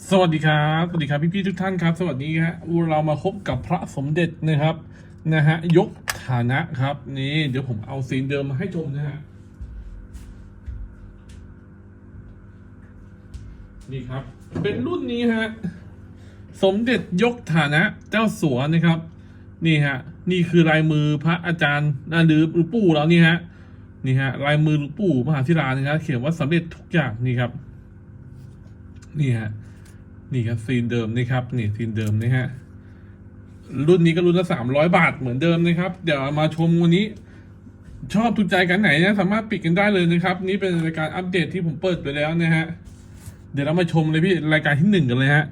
สวัสดีครับ สวัสดีครับพี่ๆทุกท่านครับ สวัสดีฮะเรามาพบกับพระสมเด็จนะครับนะฮะยกฐานะครับนี่เดี๋ยวผมเอาซีนเดิมมาให้ชมนะฮะนี่ครับ เป็นรุ่นนี้ฮะสมเด็จยกฐานะเจ้าสัวนะครับ นี่ฮะนี่คือลายมือพระอาจารย์นะหรือหลวงปู่เรานี่ฮะนี่ฮะลายมือหลวงปู่มหาธิรานะครับเขียนว่าสำเร็จทุกอย่างนี่ครับ นี่ฮะ นี่ครับซีนเดิมนี่ครับนี่ซีนเดิมนี่ฮะรุ่นนี้ก็รุ่นละสามร้อยบาทเหมือนเดิมนะครับ เดี๋ยวมาชมวันนี้ ชอบถูกใจกันไหนนะสามารถปิดกันได้เลยนะครับ นี่เป็นรายการอัปเดตที่ผมเปิดไปแล้วนะฮะเดี๋ยวเรามาชมเลยพี่รายการที่หนึ่งกันเลยฮะ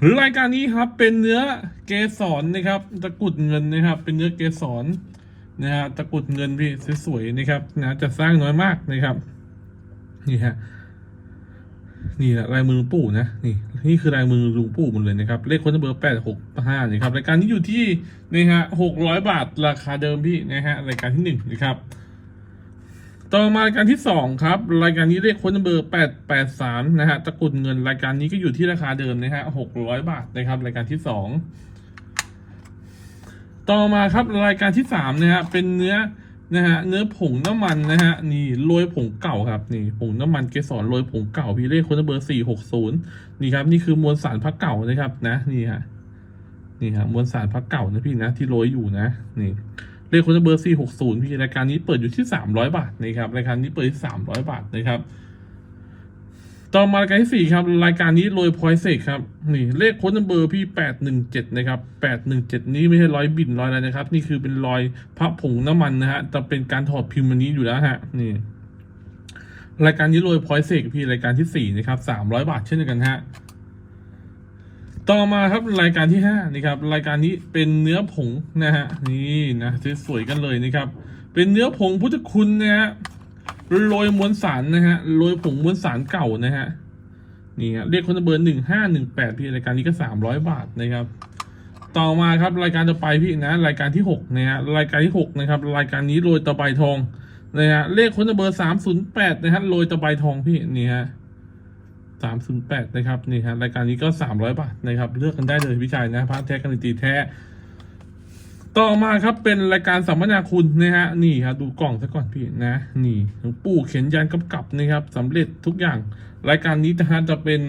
หรือรายการนี้ครับเป็นเนื้อเกสรนะครับตะกรุดเงินนะครับ เป็นเนื้อเกสรนะฮะตะกรุดเงินพี่สวยๆนะครับนะจะสร้างน้อยมากนะครับนี่ฮะ นี่แหละลายมือลุงปู่นะนี่นี่คือลายมือลุงปู่หมดเลยนะครับเลขคนเบอร์แปดหกห้านี่ครับรายการนี้อยู่ที่นี่ฮะหกร้อยบาทราคาเดิมพี่นะฮะรายการที่หนึ่งนะครับต่อมารายการที่สองครับ รายการนี้เลขคนเบอร์แปดแปดสามนะฮะตะกุดเงินรายการนี้ก็อยู่ที่ราคาเดิมนะฮะหกร้อยบาทนะครับ รายการที่สองต่อมาครับรายการที่สามนะฮะเป็นเนื้อ นะฮะเนื้อผงน้ำมันนะฮะนี่โรยผงเก่าครับนี่ผงน้ำมันเกสรโรยผงเก่าพี่เลขคนเบอร์สี่หกศูนย์นี่ครับนี่คือมวลสารพักเก่านะครับนะนี่ฮะนี่ฮะมวลสารพักเก่านะพี่นะที่โรยอยู่นะนี่เลขคนเบอร์สี่หกศูนย์พี่รายการนี้เปิดอยู่ที่สามร้อยบาทนะครับรายการนี้เปิดที่สามร้อยบาทนะครับ ต่อมารายการที่สี่ครับ รายการนี้โรยพอยเซกครับ นี่เลขโค้ดนัมเบอร์พี่แปดหนึ่งเจ็ดนะครับแปดหนึ่งเจ็ดนี้ไม่ใช่ร้อยบินร้อยอะไรนะครับ นี่คือเป็นรอยพระผงน้ำมันนะฮะแต่เป็นการถอดพิมพ์อันนี้อยู่แล้วฮะ นี่รายการนี้โรยพอยเซกพี่รายการที่สี่นะครับสามร้อยบาทเช่นเดียวกันฮะต่อมาครับรายการที่ห้านี่ครับ รายการนี้เป็นเนื้อผงนะฮะ นี่นะสวยๆกันเลยนะครับ เป็นเนื้อผงพุทธคุณนะฮะ โรยมวลสารนะฮะโรยผงมวลสารเก่านะฮะนี่ฮะเรียกคนเบอร์หนึ่งห้าหนึ่งแปดพี่รายการนี้ก็สามร้อยบาทนะครับ ต่อมาครับรายการจะไปพี่นะ รายการที่หกนะฮะรายการที่หกนะครับรายการนี้โรยตะไบทองนะฮะเลขคนเบอร์สามศูนย์แปดนะฮะโรยตะไบทองพี่นี่ฮะสามศูนย์แปดนะครับนี่ฮะรายการนี้ก็สามร้อยบาทนะครับ เลือกกันได้เลยพี่ชายนะพระแท้กันตีแท้ ต่อมาครับเป็นรายการสัมมนาคุณนะฮะนี่ครับดูกล่องซะก่อนพี่นะ นี่หลวงปู่เขียนยันกำกับนะครับสำเร็จทุกอย่าง รายการนี้นะฮะจะเป็น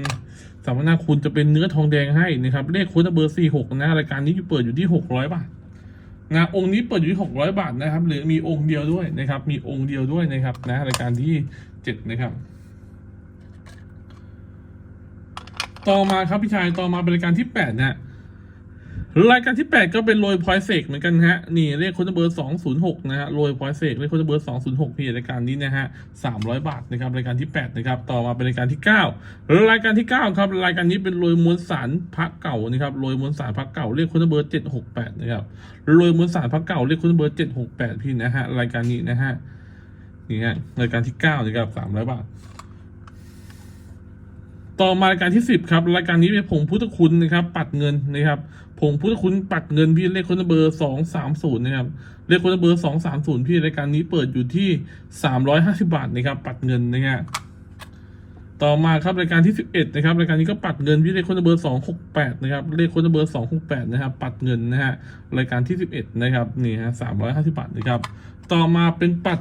สัมมนาคุณจะเป็นเนื้อทองแดงให้นะครับเลขโค้ดเบอร์สี่หกนะรายการนี้อยู่เปิดอยู่ที่หกร้อยบาทนะองค์นี้เปิดอยู่ที่หกร้อยบาทนะครับ หรือมีองค์เดียวด้วยนะครับ มีองค์เดียวด้วยนะครับนะรายการที่เจ็ดนะครับต่อมาครับพี่ชายต่อมาเป็นรายการที่แปดนะฮะ รายการที่ 8 ก็เป็นโรยพอยเซกเหมือนกันฮะ นี่เลขคนเบอร์206 นะฮะโรยพอยเซกเลขคนเบอร์206พี่รายการนี้นะฮะ300 บาทนะครับรายการที่ 8 นะครับ ต่อมาเป็นรายการที่ 9 รายการที่ 9 ครับ รายการนี้เป็นโรยมวลสารพักเก่านะครับโรยมวลสารพักเก่าเลขคนเบอร์768 นะครับโรยมวลสารพักเก่าเลขคนเบอร์768 พี่นะฮะรายการนี้นะฮะนี่ฮะรายการที่9นะครับ300 บาทต่อมารายการที่สิบครับ รายการนี้เป็นผงพุทธคุณนะครับ ปัดเงินนะครับ ผงพุทธคุณปัดเงินพี่เลขคนเบอร์สองสามศูนย์นะครับเลขคนเบอร์สองสามศูนย์พี่รายการนี้เปิดอยู่ที่สามร้อยห้าสิบาทนะครับปัดเงินนะฮะต่อมาครับรายการที่สิบเอ็ดนะครับรายการนี้ก็ปัดเงินพี่เลขคนเบอร์สองหกแปดนะครับเลขคนเบอร์สองหกแปดนะครับปัดเงินนะฮะรายการที่สิบเอ็ดนะครับนี่ฮะสามร้อยห้าสิบาทนะครับต่อมาเป็นปัด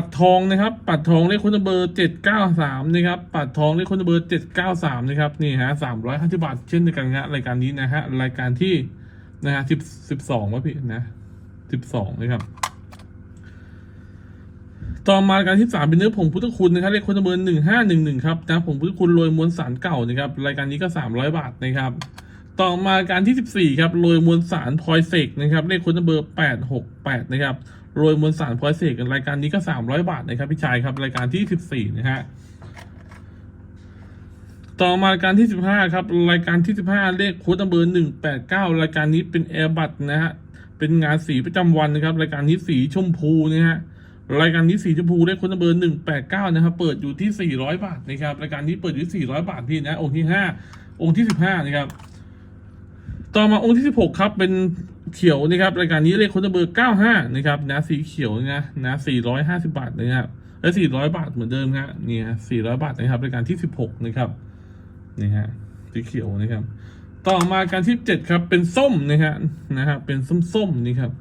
ปัดทองนะครับ ปัดทองเลขคนเบอร์เจ็ดเก้าสามนะครับ ปัดทองเลขคนเบอร์เจ็ดเก้าสามนะครับนี่ฮะสามร้อยห้าสิบาทเช่นเดียวกันนะรายการนี้นะฮะรายการที่นะฮะสิบสิบสองวะพี่นะสิบสองนะครับต่อมาการที่สามเป็นเนื้อผงพุทธคุณนะครับเลขคนเบอร์หนึ่งห้าหนึ่งหนึ่งครับนะผงพุทธคุณโรยมวลสารเก่านะครับรายการนี้ก็สามร้อยบาทนะครับ ต่อมาการที่14ครับโรยมวลสารพลอยเสกนะครับเลขคนเบอร์868นะครับ โรยมวลสารพลอยเสกรายการนี้ก็300บาทนะครับพี่ชายครับ รายการที่14นะฮะต่อมารายการที่15ครับ รายการที่15เลขโค้ดเบอร์189รายการนี้เป็นแอร์บัตนะฮะเป็นงานสีประจำวันนะครับ รายการนี้สีชมพูนะฮะรายการนี้สีชมพูเลขโค้ดเบอร์189นะครับเปิดอยู่ที่400บาทนะครับรายการนี้เปิดอยู่ที่400บาทพี่นะองค์ที่5องค์ที่15นะครับต่อมาองค์ที่ 16 ครับ เป็น เขียวนะครับรายการนี้เลขคนเบอร์ 95 นะครับนะสีเขียวนะนะ450 บาทนะครับและ 400 บาทเหมือนเดิมครับนี่ฮะ400 บาทนะครับรายการที่ 16 นะครับนี่ฮะสีเขียวนะครับ ต่อมาการที่เจ็ดครับเป็นส้มนะฮะนะฮะเป็นส้มๆนี่ครับ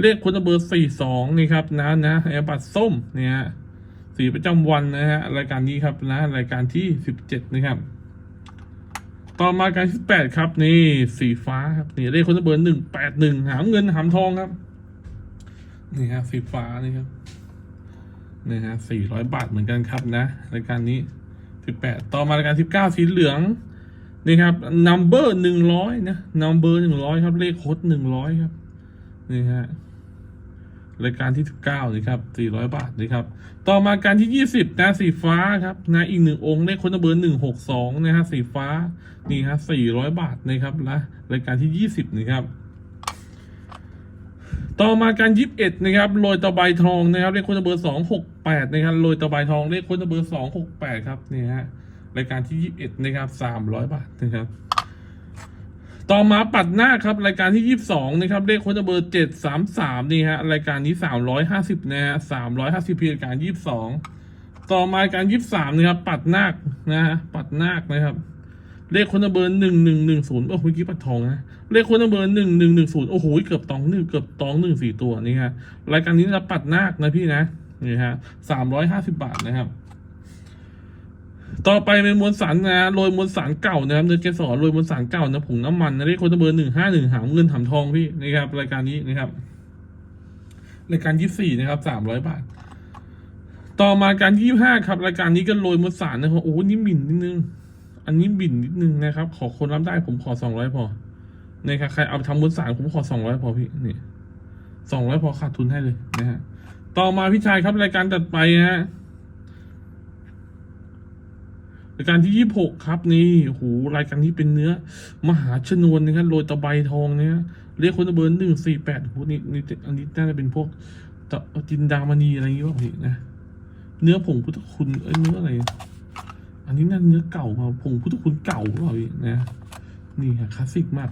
เลขคนเบอร์สี่สองนี่ครับนะนะแอร์บัตส้มเนี่ยฮะสีประจำวันนะฮะรายการนี้ครับนะรายการที่สิบเจ็ดนะครับ ต่อมาการที่แปดครับ นี่สีฟ้าครับนี่เลขคนเบอร์หนึ่งแปดหนึ่งหามเงินหามทองครับ นี่ฮะสีฟ้านี่ครับนี่ฮะสี่ร้อยบาทเหมือนกันครับนะรายการนี้สิบแปดต่อมารายการสิบเก้าสีเหลืองนี่ครับ number หนึ่งร้อยนะ number หนึ่งร้อยครับ เลขโคดหนึ่งร้อยครับ นี่ฮะ รายการที่สิบเก้านี่ครับสี่ร้อยบาทนี่ครับ ต่อมาการที่ยี่สิบนะสีฟ้าครับนะอีกหนึ่งองค์เลขค้ดเบอร์หนึ่งหกสองนะฮะสีฟ้านี่ฮะสี่ร้อยบาทนะครับนะรายการที่ยี่สิบนี่ครับต่อมาการยิบเอ็ดนะครับโรยตะไบทองนะครับเลขค้ดเบอร์สองหกแปดนะครับโรยตะไบทองเลขค้ดเบอร์สองหกแปดครับนี่ฮะรายการที่ยี่สิบเอ็ดนะครับสามร้อยบาทนะครับ ต่อมาปัดหน้าครับรายการที่ยี่สิบสองนะครับเลขโค้ดเบอร์เจ็ดสามสามนี่ฮะรายการนี้สามร้อยห้าสิบนะฮะสามร้อยห้าสิบพีรายการยี่สิบสองต่อมารายการยี่สิบสามนะครับ ปัดหนานะฮะปัดหนานะครับ เลขโค้ดเบอร์หนึ่งหนึ่งหนึ่งศูนย์โอ้โหเมื่อกี้ปัดทองนะเลขโค้ดเบอร์หนึ่งหนึ่งหนึ่งศูนย์โอ้โหเกือบตองหนึ่งเกือบตองหนึ่งสี่ตัวนี่ฮะรายการนี้เราปัดหนานะพี่นะนี่ฮะสามร้อยห้าสิบบาทนะครับ ต่อไปเป็นมวลสารนะโรยมวลสารเก่านะครับเนื้อเกสรโรยมวลสารเก่านะผงน้ำมันนะเลขโค้ดเบอร์หนึ่งห้าหนึ่งหามเงินหามทองพี่นะครับรายการนี้นะครับรายการยี่สี่นะครับสามร้อยบาท ต่อมาการยี่ห้าครับ รายการนี้ก็โรยมวลสารนะครับโอ้นี่บิ่นนิดนึง อันนี้บิ่นนิดนึงนะครับ ขอคนรับได้ผมขอสองร้อยพอนะครับใครเอาทำมวลสารผมขอสองร้อยพอพี่นี่สองร้อยพอขาดทุนให้เลยนะฮะต่อมาพี่ชายครับรายการตัดไปฮะ รายการที่ยี่หกครับนี่โอ้โหรายการนี้เป็นเนื้อ มหาชนวนนะครับโรยตะไบทองเนี่ยเรียกคนเบอร์หนึ่งสี่แปดโอ้โหนี่นี่อันนี้น่าจะเป็นพวกตะจินดามณีอะไรอย่างเงี้ป่ะพี่นะเนื้อผงพุทธคุณเอ้ยเนื้ออะไร อันนี้น่าเนื้อเก่ามาผงพุทธคุณเก่าหรือเปล่าพี่นะนี่ฮะคลาสสิกมาก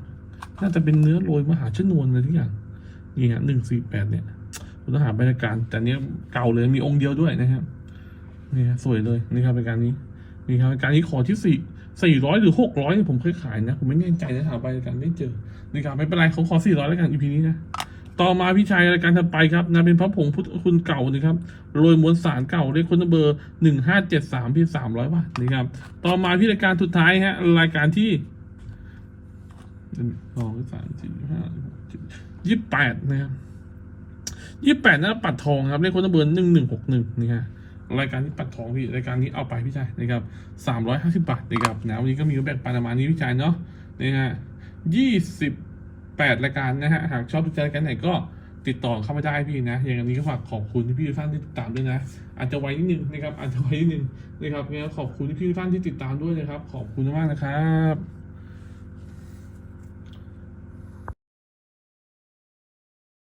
น่าจะเป็นเนื้อโรยมหาชนวนอะไรทุกอย่างนี่ฮะหนึ่งสี่แปดเนี่ยคุณต้องหาบรรยากาศแต่เนี้ยเก่าเลยมีองค์เดียวด้วยนะครับนี่ฮะสวยเลยนี่ครับรายการนี้ นี่ครับรายการนี้ขอที่สี่สี่ร้อยหรือหกร้อยผมเคยขายนะ ผมไม่แน่ใจนะหาไปรายการไม่เจอนี่ครับไม่เป็นไรเขาขอสี่ร้อยแล้วกันอีพีนี้นะต่อมาพี่ชายรายการถัดไปครับนะเป็นพระผงพุทธคุณเก่านะครับโรยมวลสารเก่าเลขคนเบอร์หนึ่งห้าเจ็ดสามพี่สามร้อยบาทนะครับต่อมาพี่รายการสุดท้ายฮะรายการที่สองสามสี่ห้าเจ็ดยี่สิบแปดนะครับยี่สิบแปดนะปัดทองครับเลขคนเบอร์หนึ่งหนึ่งหกหนึ่งนี่ฮะ รายการนี้ปัดทองพี่รายการนี้เอาไปพี่ชายนะครับสามร้อยห้าสิบบาทนะครับนะวันนี้ก็มีแบ่งปันประมาณนี้พี่ชายเนาะนี่ฮะยี่สิบแปดรายการนะฮะหากชอบดูใจรายการไหนก็ติดต่อเข้ามาได้พี่นะ อย่างนี้ก็ฝากขอบคุณที่พี่ทุกท่านที่ติดตามด้วยนะ อาจจะไว้นิดนึงนะครับอาจจะไว้นิดนึงนะครับงั้นขอบคุณที่พี่ทุกท่านที่ติดตามด้วยนะครับ ขอบคุณมากนะครับ